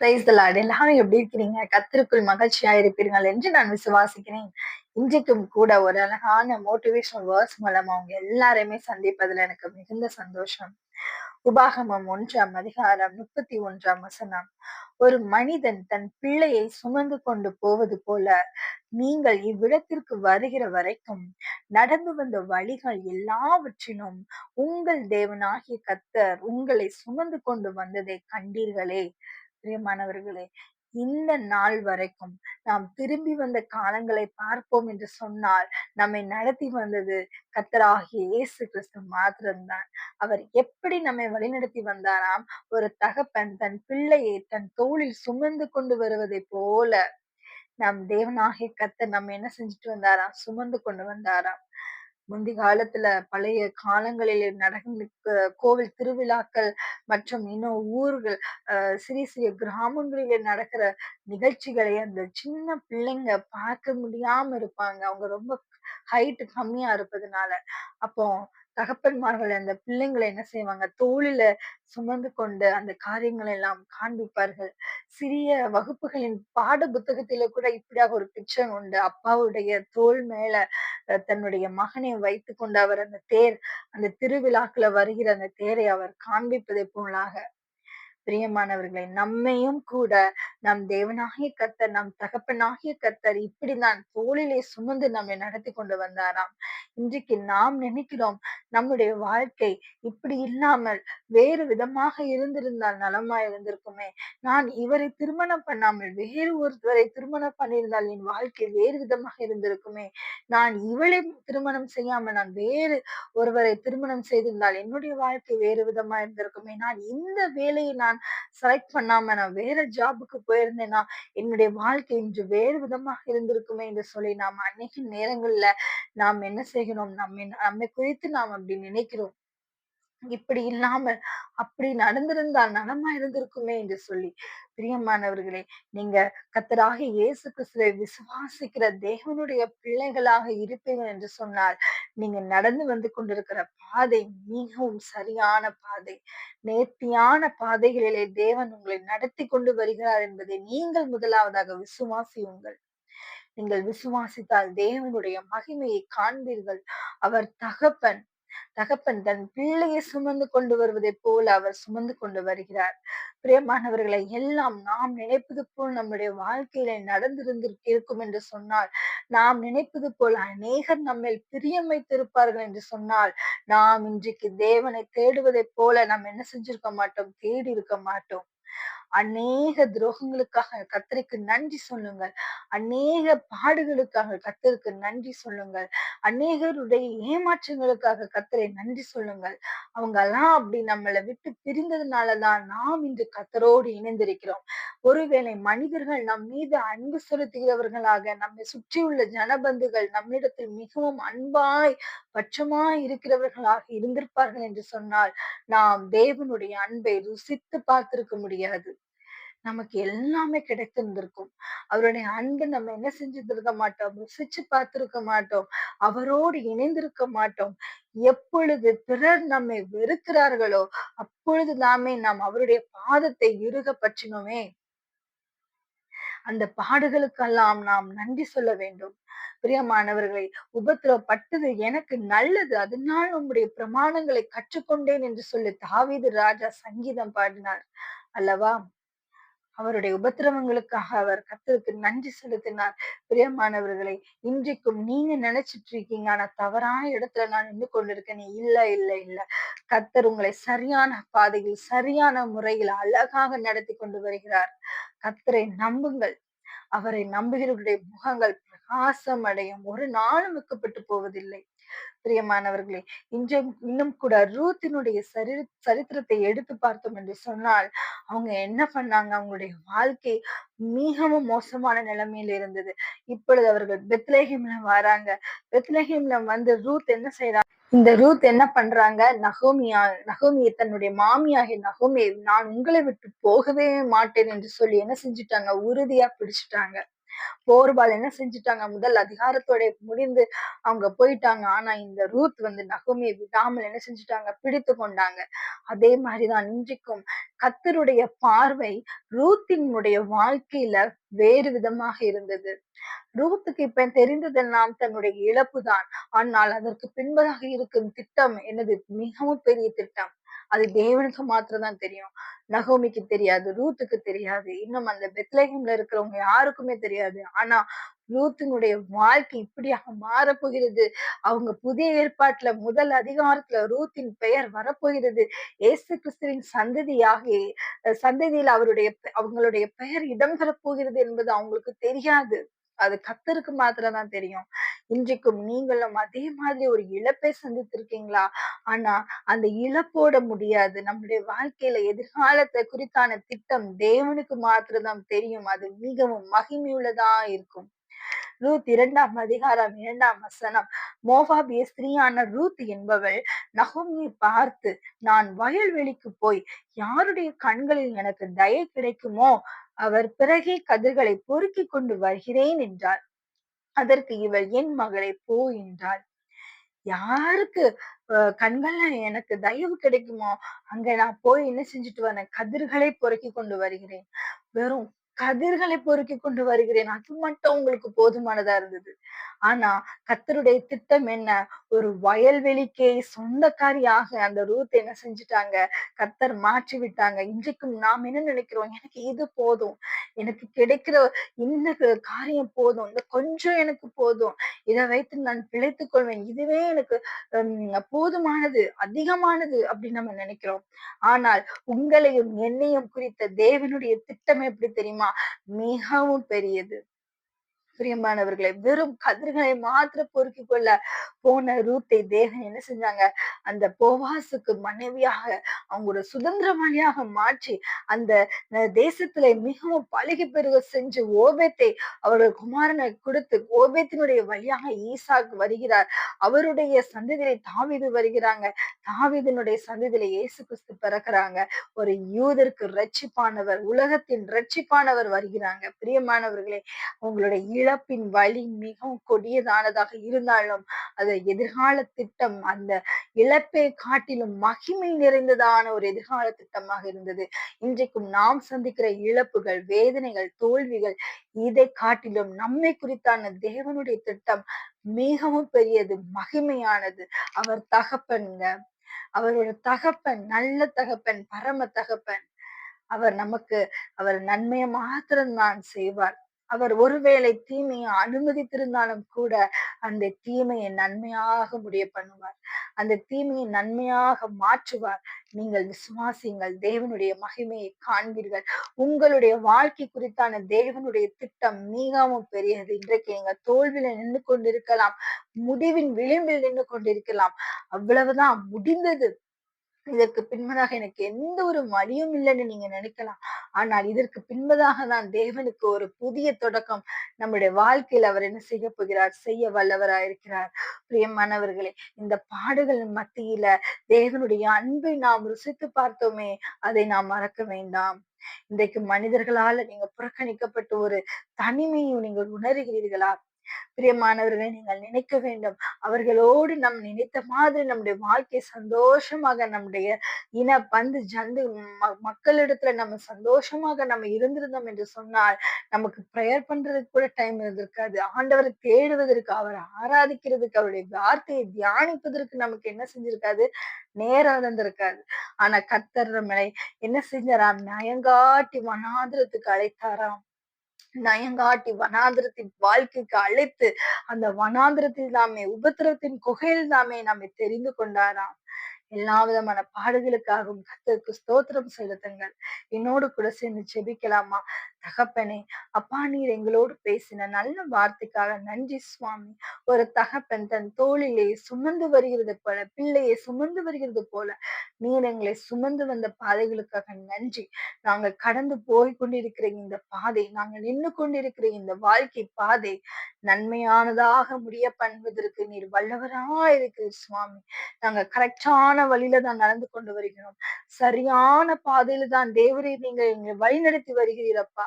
Price Lord எல்லாரும் எப்படி இருக்கிறீங்க? கத்திற்குள் மகிழ்ச்சியா இருப்பீர்கள் என்று நான் விசுவாசிக்கிறேன். இன்றைக்கும் கூட ஒரு அழகான மோட்டிவேஷனல் வேர்ட்ஸ் மூலம் அவங்க எல்லாரையுமே சந்திப்பதில் எனக்கு மிகுந்த சந்தோஷம். உபாகமம் ஒன்றாம் அதிகாரம் முப்பத்தி ஒன்றாம் வசனம். ஒரு மனிதன் தன் பிள்ளையை சுமந்து கொண்டு போவது போல நீங்கள் இவ்விடத்திற்கு வருகிற வரைக்கும் நடந்து வந்த வழிகள் எல்லாவற்றிலும் உங்கள் தேவனாகிய கத்தர் உங்களை சுமந்து கொண்டு வந்ததை கண்டீர்களே. பிரியமானவர்களே இந்த நாள் வரைக்கும் நாம் திரும்பி வந்த காலங்களை பார்ப்போம் என்று சொன்னால் நம்மை நடத்தி வந்தது கத்தராகிய இயேசு கிறிஸ்து மாத்திரம்தான். அவர் எப்படி நம்மை வழிநடத்தி வந்தாராம்? ஒரு தகப்பன் தன் பிள்ளையை தன் தோளில் சுமந்து கொண்டு வருவதை போல நம் தேவனாகிய கத்த நம்ம என்ன செஞ்சுட்டு வந்தாராம்? சுமந்து கொண்டு வந்தாராம். முந்தி காலத்துல பழைய காலங்களில் நடந்த கோவில் திருவிழாக்கள் மற்றும் இன்னும் ஊர்கள் சிறிய சிறிய கிராமங்களில நடக்கிற நிகழ்ச்சிகளை அந்த சின்ன பிள்ளைங்க பார்க்க முடியாம இருப்பாங்க. அவங்க ரொம்ப ஹைட் கம்மியா இருப்பதுனால. அப்போ தகப்பன்மார்கள் அந்த பிள்ளைங்களை என்ன செய்வாங்க? தோளில சுமந்து கொண்டு அந்த காரியங்களை எல்லாம் காண்பிப்பார்கள். சிறிய வகுப்புகளின் பாட புத்தகத்தில கூட இப்படியாக ஒரு பிக்சர் உண்டு. அப்பாவுடைய தோல் மேல தன்னுடைய மகனை வைத்து கொண்டு அவர் அந்த தேர் அந்த திருவிழாக்குல வருகிற அந்த தேரை அவர் காண்பிப்பதை போலாக பிரியமானவர்களை நம்மையும் கூட நம் தேவனாகிய கத்தர் நம் தகப்பனாகிய கத்தர் இப்படிதான் தோளிலே சுமந்து நம்மை நடத்தி கொண்டு வந்தாராம். இன்றைக்கு நாம் நினைக்கிறோம் நம்முடைய வாழ்க்கை இப்படி இல்லாமல் வேறு விதமாக இருந்திருந்தால் நலமா இருந்திருக்குமே நான் இவரை திருமணம் பண்ணாமல் வேறு ஒருவரை திருமணம் பண்ணியிருந்தால் என் வாழ்க்கை வேறு விதமாக இருந்திருக்குமே. நான் இவளை திருமணம் செய்யாமல் நான் வேறு ஒருவரை திருமணம் செய்திருந்தால் என்னுடைய வாழ்க்கை வேறு விதமா இருந்திருக்குமே. நான் இந்த வேலையை நான் நான் செலக்ட் பண்ணாம நான் வேற ஜாபுக்கு போயிருந்தேன்னா என்னுடைய வாழ்க்கை இன்று வேறு விதமாக இருந்திருக்குமே என்று சொல்லி நாம் அன்னைக்கு நேரங்கள்ல நாம் என்ன செய்கிறோம்? நம்ம நம்மை குறித்து நாம் அப்படி நினைக்கிறோம். இப்படி இல்லாமல் அப்படி நடந்திருந்தால் நலமா இருந்திருக்குமே என்று சொல்லி. பிரியமானவர்களே நீங்க கத்தராக இயேசு கிறிஸ்துவை விசுவாசிக்கிற தேவனுடைய பிள்ளைகளாக இருப்பீர்கள் என்று சொன்னால் நீங்க நடந்து வந்து கொண்டிருக்கிற பாதை மிகவும் சரியான பாதை. நேர்த்தியான பாதைகளிலே தேவன் உங்களை நடத்தி கொண்டு வருகிறார் என்பதை நீங்கள் முதலாவதாக விசுவாசியுங்கள் நீங்கள் விசுவாசித்தால் தேவனுடைய மகிமையை காண்பீர்கள். அவர் தகப்பன் தகப்பன் தன் பிள்ளையை சுமந்து கொண்டு வருவதை போல அவர் சுமந்து கொண்டு வருகிறார். பிரியமானவர்களை எல்லாம் நாம் நினைப்பது போல் நம்முடைய வாழ்க்கையில நடந்திருந்து இருக்கும் என்று சொன்னால் நாம் நினைப்பது போல் அநேகர் நம்மை பிரியம் வைத்திருப்பார்கள் என்று சொன்னால் நாம் இன்றைக்கு தேவனை தேடுவதை போல நாம் என்ன செஞ்சிருக்க மாட்டோம்? தேடி இருக்க மாட்டோம். அநேக துரோகங்களுக்காக கத்தருக்கு நன்றி சொல்லுங்கள். அநேக பாடுகளுக்காக கத்தருக்கு நன்றி சொல்லுங்கள். அநேகருடைய ஏமாற்றங்களுக்காக கத்தரை நன்றி சொல்லுங்கள். அவங்க எல்லாம் அப்படி நம்மளை விட்டு பிரிந்ததுனாலதான் நாம் இன்று கத்தரோடு இணைந்திருக்கிறோம். ஒருவேளை மனிதர்கள் நம் மீது அன்பு செலுத்துகிறவர்களாக நம்மை சுற்றியுள்ள ஜனபந்துகள் நம்மிடத்தில் மிகவும் அன்பாய் பட்சமாய் இருக்கிறவர்களாக இருந்திருப்பார்கள் என்று சொன்னால் நாம் தேவனுடைய அன்பை ருசித்து பார்த்திருக்க முடியாது. நமக்கு எல்லாமே கிடைத்திருந்திருக்கும். அவருடைய அன்பு நம்ம என்ன செஞ்சிருக்க மாட்டோம்? ருசிச்சு பார்த்திருக்க மாட்டோம். அவரோடு இணைந்திருக்க மாட்டோம். எப்பொழுது பிறர் நம்மை வெறுக்கிறார்களோ அப்பொழுது நாமே நாம் அவருடைய பாதத்தை இறுக பற்றினோமே. அந்த பாடுகளுக்கெல்லாம் நாம் நன்றி சொல்ல வேண்டும். பிரியமானவர்களை உபத்திரப்பட்டது எனக்கு நல்லது. அதனால் உங்களுடைய பிரமாணங்களை கற்றுக்கொண்டேன் என்று சொல்லி தாவீது ராஜா சங்கீதம் பாடினார். அல்லவா? அவருடைய உபத்திரவங்களுக்காக அவர் கத்தருக்கு நன்றி செலுத்தினார். பிரியமானவர்களை இன்றைக்கும் நீங்க நினைச்சிட்டு இருக்கீங்க ஆனா தவறான இடத்துல நான் நின்று கொண்டிருக்கேன்? இல்ல இல்ல இல்ல. கத்தர் உங்களை சரியான பாதையில் சரியான முறையில் அழகாக நடத்தி கொண்டு வருகிறார். கத்தரை நம்புங்கள். அவரை நம்புகிறவருடைய முகங்கள் பிரகாசம் அடையும் ஒரு நாளும் வைக்கப்பட்டு போவதில்லை. பிரியமானவர்களே இன்றும் இன்னும் கூட ரூத்தினுடைய சரி சரித்திரத்தை எடுத்து பார்த்தோம் என்று சொன்னால் அவங்க என்ன பண்ணாங்க? அவங்களுடைய வாழ்க்கை மிகவும் மோசமான நிலைமையில இருந்தது. இப்பொழுது அவர்கள் பெத்லேஹிம்ல வராங்க. பெத்லேஹிம்ல வந்து ரூத் என்ன செய்யறாங்க இந்த ரூத் என்ன பண்றாங்க? நகோமியா நகோமியை தன்னுடைய மாமியாகிய நகோமியை நான் உங்களை விட்டு போகவே மாட்டேன் என்று சொல்லி என்ன செஞ்சுட்டாங்க? உறுதியா பிடிச்சிட்டாங்க. போர்பால் என்ன செஞ்சுட்டாங்க? முதல் அதிகாரத்தோட முடிந்து அவங்க போயிட்டாங்க. ஆனா இந்த ரூத் வந்து நகோமியை விடாமல் என்ன செஞ்சுட்டாங்க? பிடித்து கொண்டாங்க. அதே மாதிரிதான் இன்றைக்கும் கத்தருடைய பார்வை ரூத்தினுடைய வாழ்க்கையில வேறு விதமாக இருந்தது. ரூத்துக்கு இப்ப தெரிந்ததெல்லாம் தன்னுடைய இழப்பு தான் ஆனால் அதற்கு பின்பதாக இருக்கும் திட்டம் எனது மிகவும் பெரிய திட்டம். அது தேவனுக்கு மாத்திரம் தான் தெரியும். நகோமிக்கு தெரியாது ரூத்துக்கு தெரியாது. இன்னும் அந்த பெத்லேகம்ல இருக்கிறவங்க யாருக்குமே தெரியாது. ஆனா ரூத்தினுடைய வாழ்க்கை இப்படியாக மாறப்போகிறது. அவங்க புதிய ஏற்பாட்டுல முதல் அதிகாரத்துல ரூத்தின் பெயர் வரப்போகிறது. ஏசு கிறிஸ்துவின் சந்ததியாக சந்ததியில் அவருடைய அவங்களுடைய பெயர் இடம்பெற போகிறது என்பது அவங்களுக்கு தெரியாது. அது கத்தருக்கு மாத்திரம் தான் தெரியும். இன்றைக்கும் நீங்களும் அதே மாதிரி ஒரு இழப்பை சந்தித்திருக்கீங்களா? ஆனா அந்த இழப்போட முடியாது. நம்முடைய வாழ்க்கையில எதிர்காலத்தை குறித்தான திட்டம் தேவனுக்கு மாத்திரம்தான் தெரியும். அது மிகவும் மகிமையுள்ளதா இருக்கும். ரூத் இரண்டாம் அதிகாரம் இரண்டாம் வசனம். மோபாபிய ஸ்திரீயான ரூத் என்பவள் நகோமியை பார்த்து நான் வயல்வெளிக்கு போய் யாருடைய கண்களில் எனக்கு தயை கிடைக்குமோ அவர் பிறகே கதிர்களை பொறுக்கி கொண்டு வருகிறேன் என்றாள். அதற்கு இவள் என் மகளை போ என்றாள். யாருக்கு? கண்கள்ல எனக்கு தயவு கிடைக்குமோ? அங்க நான் போய் என்ன செஞ்சுட்டு வரேன்? கதிர்களை பொறுக்கி கொண்டு வருகிறேன். வெறும் கதிர்களை பொறுக்கி கொண்டு வருகிறேன். அது மட்டும் உங்களுக்கு போதுமானதா இருந்தது? ஆனா கத்தருடைய திட்டம் என்ன? ஒரு வயல்வெளிக்கே சொந்தக்காரியாக அந்த ரூத் என்ன செஞ்சுட்டாங்க? கத்தர் மாற்றி விட்டாங்க இன்றைக்கும் நாம் என்ன நினைக்கிறோம்? எனக்கு இது போதும். எனக்கு கிடைக்கிற இந்த காரியம் போதும். இந்த கொஞ்சம் எனக்கு போதும். இதை வைத்து நான் பிழைத்துக் கொள்வேன். இதுவே எனக்கு போதுமானது அதிகமானது அப்படின்னு நம்ம நினைக்கிறோம். ஆனால் உங்களையும் என்னையும் குறித்த தேவனுடைய திட்டம் எப்படி தெரியுமா? மிகவும் பெரியது. பிரியமானவர்களை வெறும் கதிர்களை மாத்திர பொறுக்கி கொள்ள போன ரூத்தை தேவன் என்ன செஞ்சாங்க? அந்த போவாசுக்கு மனைவியாக அவங்களோட சுதந்திரமணியாக மாற்றி அந்த தேசத்துல மிகவும் பழகி பெருக செஞ்சு ஓபேத்தை அவருடைய குமாரனை கொடுத்து ஓபேத்தினுடைய வழியாக ஈசாக் வருகிறார். அவருடைய சந்ததியில தாவிது வருகிறாங்க. தாவிதனுடைய சந்ததியில இயேசு கிறிஸ்து பிறக்கிறாங்க. ஒரு யூதருக்கு ரட்சிப்பானவர் உலகத்தின் ரட்சிப்பானவர் வருகிறாங்க. பிரியமானவர்களே உங்களுடைய இழப்பின் வழி மிகவும் கொடியதானதாக இருந்தாலும் அது எதிர்கால திட்டம். அந்த இழப்பை காட்டிலும் மகிமை நிறைந்ததான ஒரு எதிர்கால திட்டமாக இருந்தது. இன்றைக்கும் நாம் சந்திக்கிற இழப்புகள் வேதனைகள் தோல்விகள் இதை காட்டிலும் நம்மை குறித்தான தேவனுடைய திட்டம் மிகவும் பெரியது மகிமையானது. அவர் தகப்பன்ங்க அவரோட தகப்பன் நல்ல தகப்பன் பரம தகப்பன். அவர் நமக்கு அவர் நன்மையை மாத்திரம்தான் செய்வார். அவர் ஒருவேளை தீமையை அனுமதித்திருந்தாலும் கூட அந்த தீமையை நன்மையாக முடிய பண்ணுவார். அந்த தீமையை நன்மையாக மாற்றுவார். நீங்கள் விசுவாசிங்கள் தேவனுடைய மகிமையை காண்பீர்கள். உங்களுடைய வாழ்க்கை குறித்தான தேவனுடைய திட்டம் மிகவும் பெரியது. இன்றைக்கு எங்க தோல்வியில நின்று கொண்டிருக்கலாம் முடிவின் விளிம்பில் நின்று கொண்டிருக்கலாம் அவ்வளவுதான். முடிந்தது. இதற்கு பின்பதாக எனக்கு எந்த ஒரு வழியும் இல்லைன்னு நீங்க நினைக்கலாம். ஆனால் இதற்கு பின்பதாக தான் தேவனுக்கு ஒரு புதிய தொடக்கம் நம்முடைய வாழ்க்கையில் அவர் என்ன செய்ய போகிறார்? செய்ய வல்லவராயிருக்கிறார் பிரியமானவர்களே இந்த பாடுகள் மத்தியில தேவனுடைய அன்பை நாம் ருசித்து பார்த்தோமே அதை நாம் மறக்க வேண்டாம். இன்றைக்கு மனிதர்களால நீங்க புறக்கணிக்கப்பட்ட ஒரு தனிமையும் நீங்கள் உணர்கிறீர்களா? பிரியமானவர்களை நீங்கள் நினைக்க வேண்டும். அவர்களோடு நம் நினைத்த மாதிரி நம்முடைய வாழ்க்கை சந்தோஷமாக நம்முடைய இன பந்து ஜந்து மக்களிடத்துல நம்ம சந்தோஷமாக நம்ம இருந்திருந்தோம் என்று சொன்னால் நமக்கு ப்ரேயர் பண்றதுக்கு கூட டைம் இருந்திருக்காது. ஆண்டவரை தேடுவதற்கு அவரை ஆராதிக்கிறதுக்கு அவருடைய வார்த்தையை தியானிப்பதற்கு நமக்கு என்ன செஞ்சிருக்காது? நேரம் இருந்திருக்காது. ஆனா கத்தர் நம்மளை என்ன செஞ்சாராம் நயங்காட்டி மனாந்திரத்துக்கு அழைத்தாராம். நயங்காட்டி வனாந்திரத்தின் வாழ்க்கைக்கு அழைத்து அந்த வனாந்திரத்தில் நாமே உபத்திரத்தின் குகையில் நாமே நம்மை தெரிந்து கொண்டாராம். எல்லா விதமான பாடுகளுக்காகவும் கத்திற்கு ஸ்தோத்திரம் செலுத்துங்கள். என்னோடு கூட சேர்ந்து செபிக்கலாமா? தகப்பனே அப்பா நீர் எங்களோடு பேசின நல்ல வார்த்தைக்காக நன்றி சுவாமி. ஒரு தகப்பன் தன் தோளிலே சுமந்து வருகிறது போல பிள்ளையை சுமந்து வருகிறது போல நீர் எங்களை சுமந்து வந்த பாதைகளுக்காக நன்றி. நாங்கள் கடந்து போய் கொண்டிருக்கிற இந்த பாதை நாங்கள் நின்று கொண்டிருக்கிற இந்த வாழ்க்கை பாதை. நன்மையானதாக முடிய பண்ணுவதற்கு நீர் வல்லவரா இருக்கிறீர் சுவாமி. நாங்க கரெக்டான வழியில தான் நடந்து கொண்டு வருகிறோம். சரியான பாதையில தான் தேவரே நீங்க எங்களை வழி நடத்தி வருகிறீரப்பா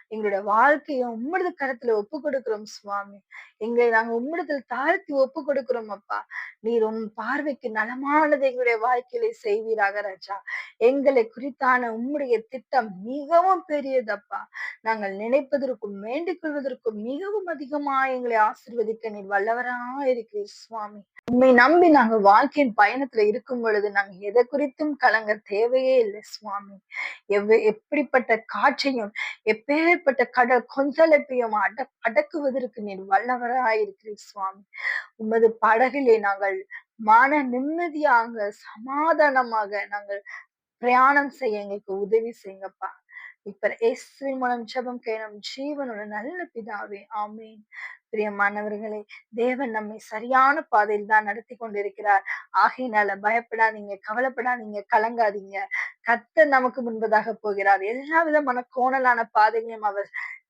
எங்களுடைய வாழ்க்கையை உம்மிடத்து கரத்துல ஒப்பு கொடுக்கிறோம் சுவாமி. எங்களை நாங்க உம்மிடத்தில் தாழ்த்தி ஒப்பு கொடுக்கிறோம் அப்பா. நீர் உன் பார்வைக்கு நலமானது எங்களுடைய வாழ்க்கையில செய்வீராக ராஜா. எங்களை குறித்தான உம்முடைய திட்டம் மிகவும் பெரியதப்பா நாங்கள் நினைப்பதற்கும் வேண்டிக் கொள்வதற்கும் மிகவும் அதிகமா எங்களை ஆசிர்வதிக்க நீர் வல்லவரா இருக்கிறீர் சுவாமி. உண்மை நம்பி நாங்க வாழ்க்கையின் பயணத்துல இருக்கும் பொழுது நாங்க எதை குறித்தும் கலங்க தேவையே இல்லை சுவாமி. எவ்வ எப்படிப்பட்ட காற்றையும் எப்பேற்பட்ட கடல் கொந்தளிப்பையும் அட அடக்குவதற்கு நீர் வல்லவராயிருக்கிறீர் சுவாமி. உமது படகிலே நாங்கள் மன நிம்மதியாக சமாதானமாக நாங்கள் பிரயாணம் செய்ய எங்களுக்கு உதவி செய்யுங்கப்பா. இப்ப இயேசுவின் மூலம் ஜபம் கேளும் ஜீவனோட நல்ல பிதாவே ஆமேன். பிரியமானவர்களே தேவன் நம்மை சரியான பாதையில் தான் நடத்தி கொண்டிருக்கிறார். ஆகையினால பயப்படாதீங்க கவலைப்படாதீங்க கலங்காதீங்க. கத்த நமக்கு முன்பதாக போகிறார். எல்லா விதமான கோணலான பாதைகளையும் அவர்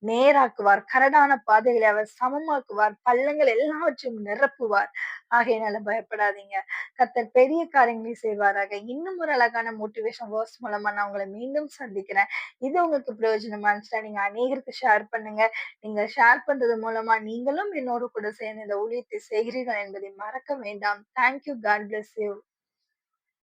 நேராக்குவார். கரடான பாதைகளை அவர் சமமாக்குவார். பள்ளங்கள் எல்லாவற்றையும் நிரப்புவார். ஆகையினால பயப்படாதீங்க. கத்தர் பெரிய காரியங்களை செய்வாராக. இன்னும் ஒரு அழகான மோட்டிவேஷன் வேர்ஸ் மூலமா நான் உங்களை மீண்டும் சந்திக்கிறேன். இது உங்களுக்கு பிரயோஜனமா இருந்துச்சுன்னா நீங்க அநேகருக்கு ஷேர் பண்ணுங்க. நீங்க ஷேர் பண்றது மூலமா நீங்களும் என்னோடு கூட சேர்ந்து இந்த ஊழியத்தை செய்கிறீர்கள் என்பதை மறக்க வேண்டாம். Thank you God bless you